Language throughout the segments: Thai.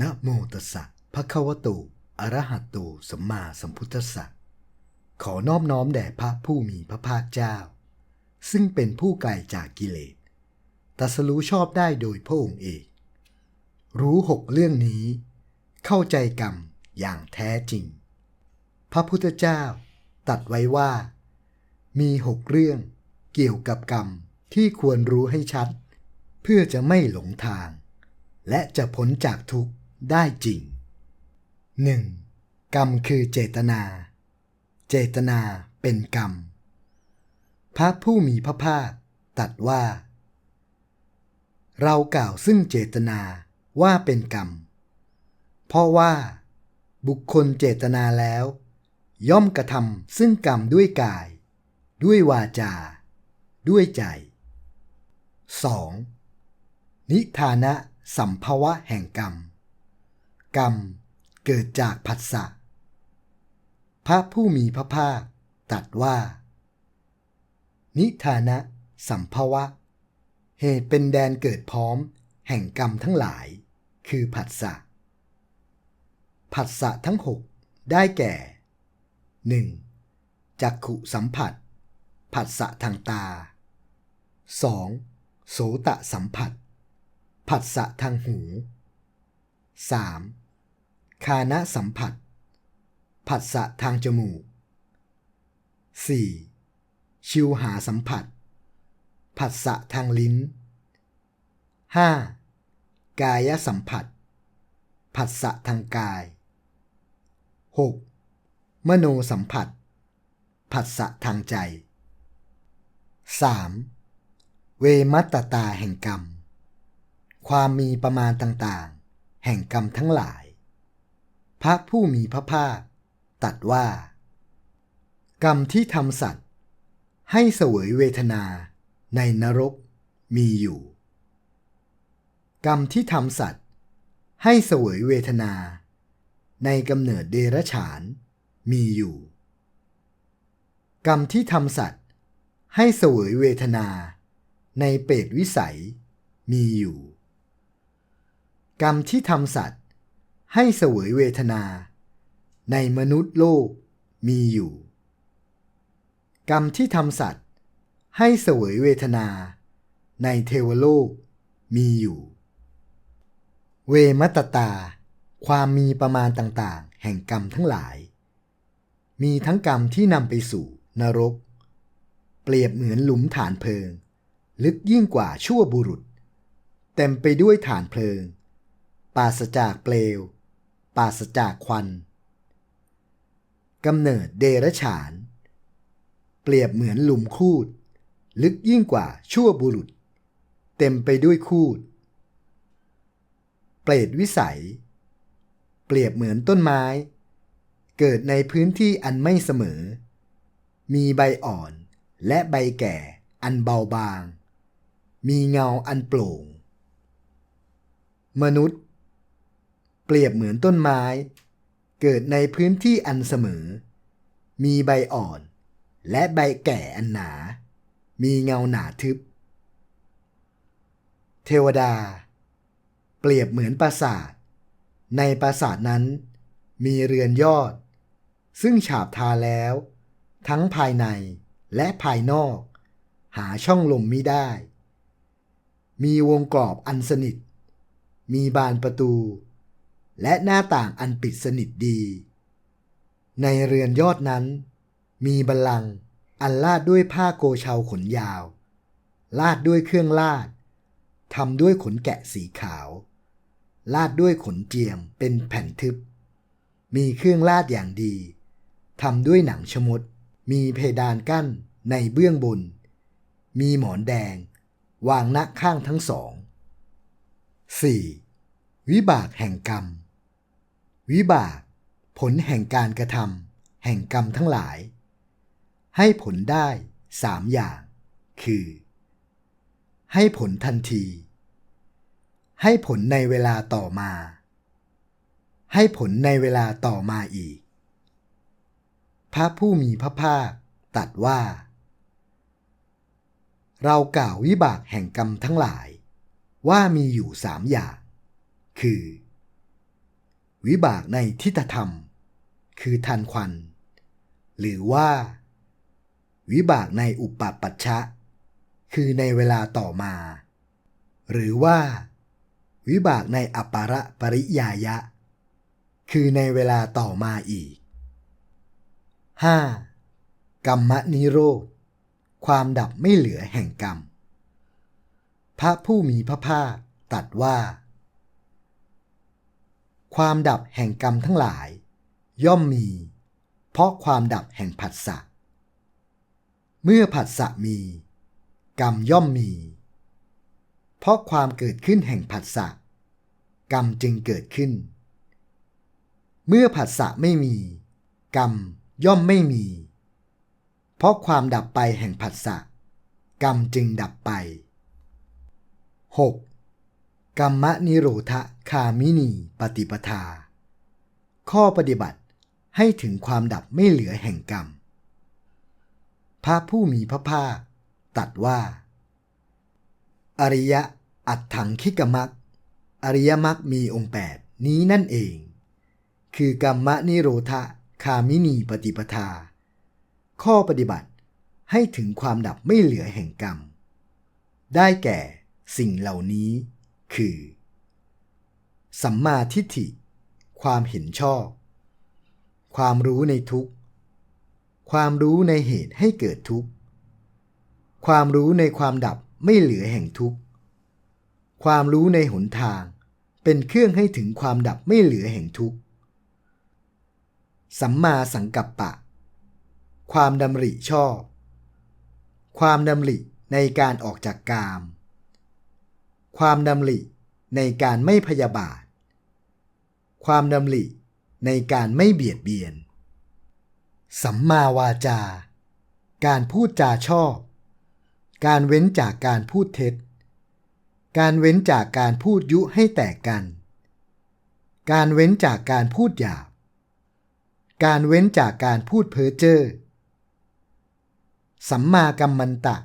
นะโมตัสสะภะคะวะโตอะระหะโตสัมมาสัมพุทธัสสะขอนอบน้อมแด่พระผู้มีพระภาคเจ้า ซึ่งเป็นผู้ไกลจากกิเลสตัสรู้ชอบได้โดยพระองค์เองรู้หกเรื่องนี้ เข้าใจกรรมอย่างแท้จริง พระพุทธเจ้าตัดไว้ว่า มีหกเรื่องเกี่ยวกับกรรมที่ควรรู้ให้ชัด เพื่อจะไม่หลงทาง และจะพ้นจากทุกข์ ได้จริง 1. กรรมคือเจตนา เจตนาเป็นกรรม พระผู้มีพระภาคตัดว่า เรากล่าวซึ่งเจตนาว่าเป็นกรรม เพราะว่า บุคคลเจตนาแล้ว ย่อมกระทำซึ่งกรรมด้วยกาย ด้วยวาจา ด้วยใจ 2. นิทานะสัมภวะแห่งกรรม กรรมเกิดจากผัสสะ พระผู้มีพระภาคตรัสว่า นิทานะสัมภวะ เหตุเป็นแดนเกิดพร้อม แห่งกรรมทั้งหลาย คือผัสสะ ผัสสะทั้งหกได้แก่ 1. จักขุสัมผัส ผัสสะทางตา 2. โสตะสัมผัส ผัสสะทางหู 3. คานะสัมผัส ผัสสะทางจมูก 4. ชิวหาสัมผัส ผัสสะทางลิ้น 5. กายสัมผัส ผัสสะทางกาย 6. มโนสัมผัส ผัสสะทางใจ 3. เวมัตตาแห่งกรรม ความมีประมาณต่างๆ แห่งกรรมทั้งหลาย พระผู้มีพระภาคตัดว่า กรรมที่ทำสัตว์ ให้เสวยเวทนาในนรกมีอยู่ กรรมที่ทำสัตว์ ให้เสวยเวทนา ในกำเนิดเดรัจฉานมีอยู่ กรรมที่ทำสัตว์ ให้เสวยเวทนา ในเปรตวิสัยมีอยู่ กรรมที่ทำสัตว์ ให้เสวยเวทนา ในมนุษย์โลกมีอยู่ กรรมที่ทำสัตว์ ให้เสวยเวทนา ในเทวโลกมีอยู่ เวมัตตา ความมีประมาณต่างๆ แห่งกรรมทั้งหลาย มีทั้งกรรมที่นำไปสู่นรก เปรียบเหมือนหลุมฐานเพลิง ลึกยิ่งกว่าชั่วบุรุษ เต็มไปด้วยฐานเพลิงปราศจากเปลว ปราศจากควันกำเนิดเดรัจฉาน เปรียบเหมือนหลุมคูด ลึกยิ่งกว่าชั่วบุรุษ เต็มไปด้วยคูด เปรตวิสัย เปรียบเหมือนต้นไม้ เกิดในพื้นที่อันไม่เสมอ มีใบอ่อนและใบแก่อันเบาบาง มีเงาอันโปร่ง มนุษย์ รียบเหมือนต้นไม้ เกิดในพื้นที่อันเสมอ มีใบอ่อน และใบแก่อันหนา มีเงาหนาทึบ เทวดา เปรียบเหมือนปราสาท ในปราสาทนั้น มีเรือนยอด ซึ่งฉาบทาแล้ว ทั้งภายในและภายนอก หาช่องลมมิได้ มีวงกรอบอันสนิท มีบานประตู และหน้าต่างอันปิดสนิทดี ในเรือนยอดนั้น มีบัลลังก์อันลาดด้วยผ้าโกเชาขนยาว ลาดด้วยเครื่องลาดทำด้วยขนแกะสีขาว ลาดด้วยขนเจียมเป็นแผ่นทึบ มีเครื่องลาดอย่างดีทำด้วยหนังชมด มีเพดานกั้นในเบื้องบน มีหมอนแดง วางณข้างทั้งสอง 4. วิบากแห่งกรรม วิบาก ผลแห่งการกระทำแห่งกรรมทั้งหลาย ให้ผลได้สามอย่าง คือ ให้ผลทันที ให้ผลในเวลาต่อมา ให้ผลในเวลาต่อมาอีก พระผู้มีพระภาคตรัสว่า เรากล่าววิบากแห่งกรรมทั้งหลาย ว่ามีอยู่สามอย่าง คือ วิบากในทิฏฐธรรม คือทันควัน หรือว่า วิบากในอุปปัชชะ คือในเวลาต่อมา หรือว่า วิบากในอัปปาระปริยายะ คือในเวลาต่อมาอีก 5. กรรมนิโรธ ความดับไม่เหลือแห่งกรรม พระผู้มีพระภาคตรัสว่า ความดับแห่งกรรมทั้งหลาย ย่อมมี เพราะความดับแห่งผัสสะ เมื่อผัสสะมี กรรมย่อมมี เพราะความเกิดขึ้นแห่งผัสสะ กรรมจึงเกิดขึ้น เมื่อผัสสะไม่มี กรรมย่อมไม่มี เพราะความดับไปแห่งผัสสะ กรรมจึงดับไป 6. กรรมนิโรธคามินีปฏิปทา ข้อปฏิบัติให้ถึงความดับไม่เหลือแห่งกรรม พระผู้มีพระภาคตรัสว่า อริยะอัตถังคิกมักอริยมรรคมีองค์แปดนี้นั่นเอง คือกรรมนิโรธคามินีปฏิปทา ข้อปฏิบัติให้ถึงความดับไม่เหลือแห่งกรรม ได้แก่สิ่งเหล่านี้ คือ สัมมาทิฏฐิ ความเห็นชอบ ความรู้ในทุกข์ ความรู้ในเหตุให้เกิดทุกข์ ความรู้ในความดับไม่เหลือแห่งทุกข์ ความรู้ในหนทาง เป็นเครื่องให้ถึงความดับไม่เหลือแห่งทุกข์ สัมมาสังกัปปะ ความดำริชอบ ความดำริในการออกจากกาม ความดำริในการไม่พยาบาท ความดำริในการไม่เบียดเบียน สัมมาวาจา การพูดจาชอบ การเว้นจากการพูดเท็จ การเว้นจากการพูดยุให้แตกกัน การเว้นจากการพูดหยาบ การเว้นจากการพูดเพ้อเจ้อ สัมมากัมมันตะ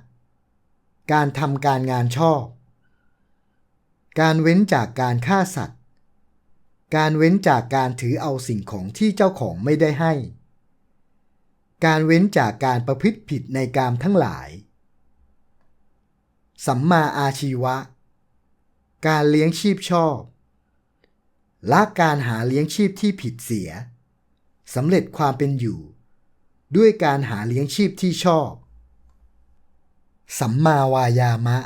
การทำการงานชอบ การเว้นจากการฆ่าสัตว์ การเว้นจากการถือเอาสิ่งของที่เจ้าของไม่ได้ให้ การเว้นจากการประพฤติผิดในกามทั้งหลาย สัมมาอาชีวะ การเลี้ยงชีพชอบ ละการหาเลี้ยงชีพที่ผิดเสียสำเร็จความเป็นอยู่ ด้วยการหาเลี้ยงชีพที่ชอบ สัมมาวายามะ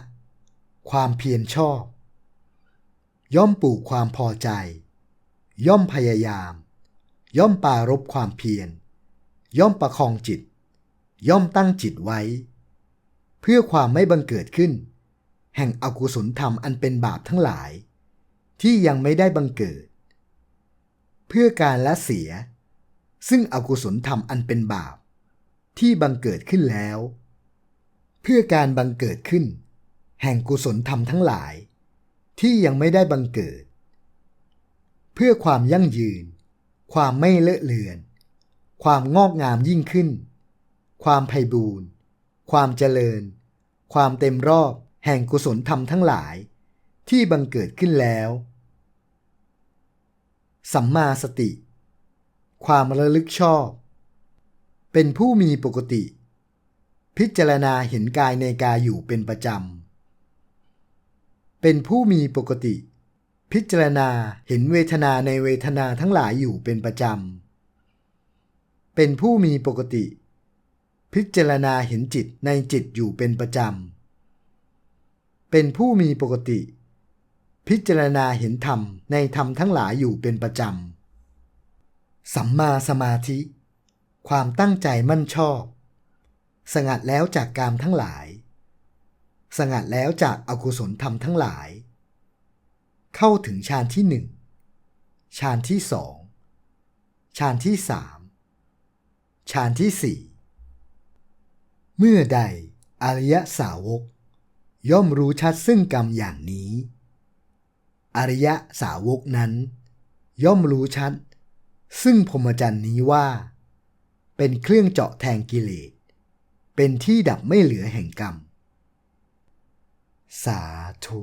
ความเพียรชอบ ย่อมปลูกความพอใจ ย่อมพยายาม ย่อมปรารบความเพียร ย่อมประคองจิต ย่อมตั้งจิตไว้ เพื่อความไม่บังเกิดขึ้น แห่งอกุศลธรรมอันเป็นบาปทั้งหลาย ที่ยังไม่ได้บังเกิด เพื่อการละเสีย ซึ่งอกุศลธรรมอันเป็นบาป ที่บังเกิดขึ้นแล้ว เพื่อการบังเกิดขึ้น แห่งกุศลธรรมทั้งหลาย ที่ยังไม่ได้บังเกิด เพื่อความยั่งยืน ความไม่เลอะเลือน ความงอกงามยิ่งขึ้น ความไพบูรณ์ความเจริญ ความเต็มรอบแห่งกุศลธรรมทั้งหลาย ที่บังเกิดขึ้นแล้ว สัมมาสติ ความระลึกชอบ เป็นผู้มีปกติ พิจารณาเห็นกายในกายอยู่เป็นประจำ เป็นผู้มีปกติ พิจารณาเห็นเวทนาในเวทนาทั้งหลายอยู่เป็นประจำ เป็นผู้มีปกติ พิจารณาเห็นจิตในจิตอยู่เป็นประจำ เป็นผู้มีปกติ พิจารณาเห็นธรรมในธรรมทั้งหลายอยู่เป็นประจำ สัมมาสมาธิ ความตั้งใจมั่นชอบ สงัดแล้วจากกามทั้งหลาย สงัดแล้วจากอากุศลธรรมทั้งหลาย เข้าถึงฌานที่หนึ่งฌานที่สองฌานที่สามฌานที่สี่เมื่อใดอริยสาวก ย่อมรู้ชัดซึ่งกรรมอย่างนี้ อริยสาวกนั้น ย่อมรู้ชัด ซึ่งพรหมจรรย์นี้ว่า เป็นเครื่องเจาะแทงกิเลสเป็นที่ดับไม่เหลือแห่งกรรม สาธุ